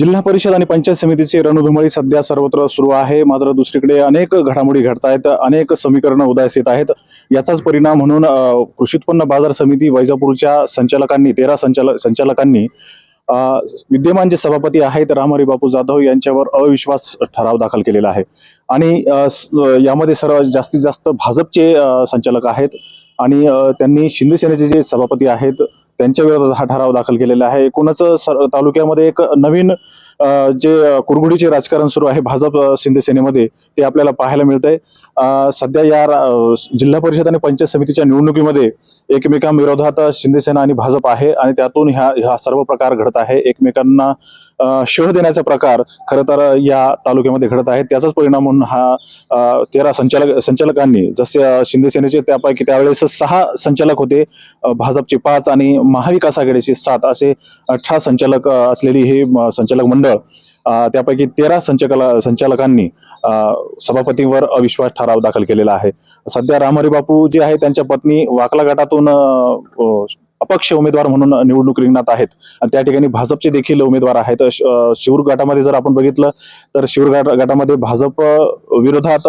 जिल्हा परिषद आणि पंचायत समितीची रणधुमाळी सध्या सर्वत्र सुरू आहे. मात्र दुसरीकडे अनेक घडामोडी घडत आहेत. अनेक समीकरणं उदयास येत आहेत. याचाच परिणाम म्हणून कृषी उत्पन्न बाजार समिती वैजापूरच्या संचालकांनी तेरा संचालक संचालकांनी विद्यमान जे सभापती आहेत रामहरी बापू जाधव यांच्यावर अविश्वास ठराव दाखल केलेला आहे. आणि यामध्ये सर्वात जास्तीत जास्त भाजपचे संचालक आहेत. आणि त्यांनी शिंदे सेनेचे जे सभापती आहेत त्यांच्या विरोधात हा ठराव दाखल केलेला आहे. एकूणच तालुक्यामध्ये एक नवीन जे अ, कुरघुडीचे राजकारण सुरू आहे भाजप शिंदे सेनेमध्ये ते आपल्याला पाहायला मिळतंय. आहे सध्या या जिल्हा परिषद आणि पंचायत समितीच्या निवडणुकीमध्ये एकमेकांविरोधात शिंदेसेना आणि भाजप आहे आणि त्यातून ह्या ह्या सर्व प्रकार घडत आहे. एकमेकांना शोध शह देण्याचा प्रकार खरं तर या तालुक्यामध्ये घडत आहे त्याचाच परिणाम म्हणून हा तेरा संचालक संचालकांनी जसे शिंदेसेनेचे सेनेचे त्यापैकी त्यावेळेस सहा संचालक होते भाजपचे पाच आणि महाविकास आघाडीचे सात असे अठरा संचालक असलेली हे संचालक मंडळ अ, त्यापैकी तेरा संचकला संचालकांनी सभापतीवर सभापतींवर अविश्वास ठराव दाखल केलेला आहे. सध्या रामहरी बापू जे आहे त्यांच्या पत्नी वाकला गटातून अपक्ष उमेदवार म्हणून निवडणूक रिंगणात आहेत. आणि त्या ठिकाणी भाजपचे देखील उमेदवार आहेत. शिवूर गटामध्ये जर आपण बघितलं तर शिवूर गटामध्ये भाजप विरोधात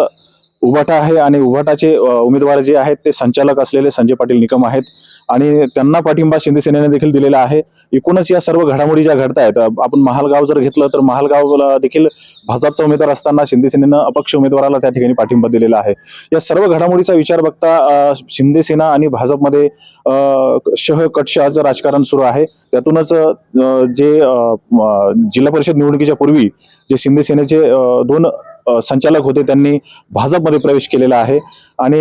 उभाटा आहे आणि उभाटाचे उमेदवार जे आहेत ते संचालक असलेले संजय पाटील निकम आहेत. आणि त्यांना पाठिंबा शिंदे सेनेने देखील दिलेला आहे. एकूणच या सर्व घडामोडी ज्या घडत आहेत आपण महालगाव जर घेतलं तर महालगावला देखील भाजपचा उमेदवार असताना शिंदे सेनेनं अपक्ष उमेदवाराला त्या ठिकाणी पाठिंबा दिलेला आहे. या सर्व घडामोडीचा विचार बघता अ, शिंदे सेना आणि भाजपमध्ये शह कटशहाचं राजकारण सुरू आहे. त्यातूनच जे जिल्हा परिषद निवडणुकीच्या पूर्वी जे शिंदे सेनेचे दोन संचालक होते त्यांनी भाजपमध्ये प्रवेश केलेला आहे. आणि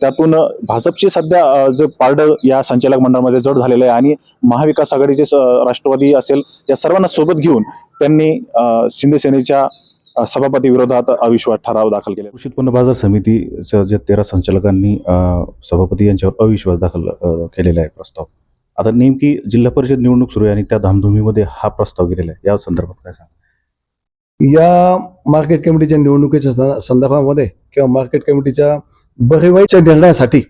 त्यातून भाजपची सध्या जे पारड या संचालक मंडळामध्ये जड झालेलं आहे आणि महाविकास आघाडीचे स- राष्ट्रवादी असेल या सर्वांना सोबत घेऊन त्यांनी अ, शिंदे सेनेच्या सभापती विरोधात अविश्वास ठराव दाखल केले कृषी उत्पन्न बाजार समितीच्या जे तेरा संचालकांनी सभापती यांच्यावर अविश्वास दाखल केलेला आहे प्रस्ताव. आता नेमकी जिल्हा परिषद निवडणूक सुरू आहे आणि त्या धामधुमीमध्ये हा प्रस्ताव गेलेला आहे. या संदर्भात काय सांगा या मार्केट कमिटीच्या निवडणुकीच्या संदर्भामध्ये किंवा मार्केट कमिटीच्या बहिवाईच्या निर्णयासाठी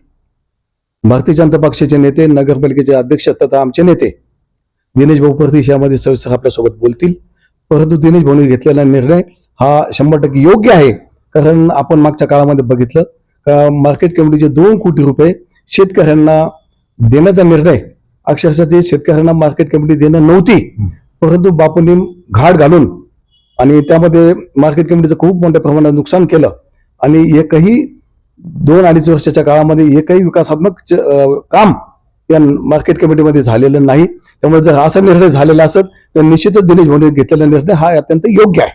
भारतीय जनता पक्षाचे नेते नगरपालिकेचे अध्यक्ष तथा आमचे नेते दिनेश भाऊ परतीश यामध्ये सविस्तर आपल्यासोबत बोलतील. परंतु दिनेश भाऊने घेतलेला निर्णय हा शंभर टक्के योग्य आहे कारण आपण मागच्या काळामध्ये बघितलं का मार्केट कमिटीचे दोन कोटी रुपये शेतकऱ्यांना देण्याचा निर्णय अक्षरशः ते शेतकऱ्यांना मार्केट कमिटी देणं नव्हती. परंतु बापूंनी घाट घालून आणि त्यामध्ये मार्केट कमिटीचं खूप मोठ्या प्रमाणात नुकसान केलं. आणि एकही दोन अडीच वर्षाच्या काळामध्ये एकही विकासात्मक काम या मार्केट कमिटीमध्ये झालेलं नाही. त्यामुळे जर असा निर्णय झालेला असत तर निश्चितच दिनेश भाऊने घेतलेला निर्णय हा अत्यंत योग्य आहे.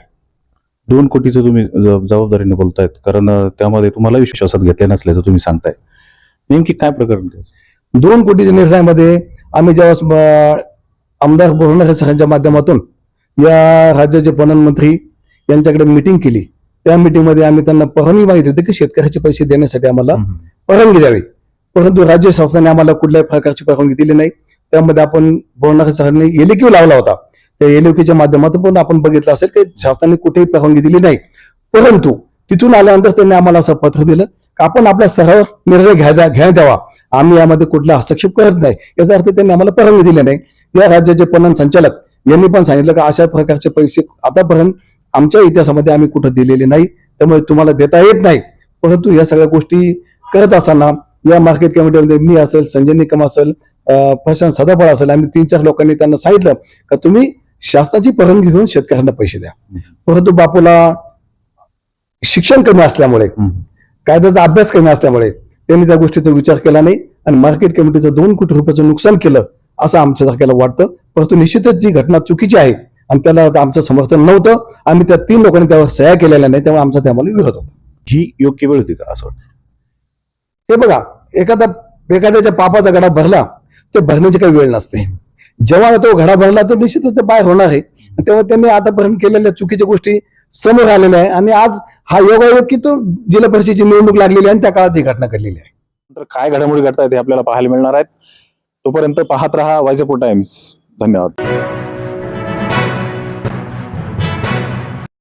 दोन कोटीचं तुम्ही जबाबदारीने बोलतायत कारण त्यामध्ये तुम्हाला विश्वासात घेतले नसल्याचं तुम्ही सांगताय. नेमकी काय प्रकरण? दोन कोटीच्या निर्णयामध्ये आम्ही जेव्हा आमदार बोलणारे सरांच्या माध्यमातून या राज्याचे पणन मंत्री यांच्याकडे मिटिंग केली. त्या मिटिंगमध्ये आम्ही त्यांना परवानगी मागितली होती की शेतकऱ्याचे पैसे देण्यासाठी आम्हाला. परवानगी द्यावी. परंतु राज्य शासनाने आम्हाला कुठल्याही प्रकारची परवानगी दिली नाही. त्यामध्ये आपण बोलणारे सरांनी एलिक्यू लावला होता. त्या एलिक्यूच्या माध्यमातून पण आपण बघितलं असेल की शासनाने कुठेही परवानगी दिली नाही. परंतु तिथून आल्यानंतर त्यांनी आम्हाला असं पत्र दिलं की आपण आपल्या स्तरावर निर्णय घ्यायचा घेण्यात यावा. आम्ही यामध्ये कुठला हस्तक्षेप करत नाही. याचा अर्थ त्यांनी आम्हाला परवानगी दिली नाही. या राज्याचे पणन संचालक यांनी पण सांगितलं की अशा प्रकारचे पैसे आतापर्यंत आमच्या इतिहासामध्ये आम्ही कुठं दिलेले नाही त्यामुळे तुम्हाला देता येत नाही. परंतु या सगळ्या गोष्टी करत असताना या मार्केट कमिटीमध्ये मी असेल संजय निकम असेल प्रशांत सदाफळ असेल आम्ही तीन चार लोकांनी त्यांना सांगितलं का तुम्ही शासनाची परवानगी घेऊन शेतकऱ्यांना पैसे द्या. परंतु बापूला शिक्षण कमी असल्यामुळे. कायद्याचा अभ्यास कमी असल्यामुळे त्यांनी त्या गोष्टीचा विचार केला नाही आणि मार्केट कमिटीचं दोन कोटी रुपयाचं नुकसान केलं असं आमच्या सारख्याला वाटतं. परंतु निश्चितच जी घटना चुकीची आहे आणि त्याला आमचं समर्थन नव्हतं आम्ही त्या तीन लोकांनी त्यावर सह्या केलेल्या नाही त्यामुळे आमचा त्यामध्ये विरोध होता. ही योग्य वेळ होती का असं वाटतं? हे बघा एखादा एखाद्याच्या पापाचा घडा भरला ते भरण्याची काही वेळ नसते. जेव्हा तो घडा भरला तर निश्चितच ते बाहेर होणार आहे. तेव्हा त्यांनी आतापर्यंत केलेल्या चुकीच्या गोष्टी समोर आलेल्या आहे आणि आज हा योगायोग की तो जिल्हा परिषदेची निवडणूक लागलेली आहे आणि त्या काळात ही घटना घडलेली आहे. तर काय घडामोडी घडतायत हे आपल्याला पाहायला मिळणार आहेत. तोपर्यंत पाहत रहा वायजेपूर टाइम्स. धन्यवाद.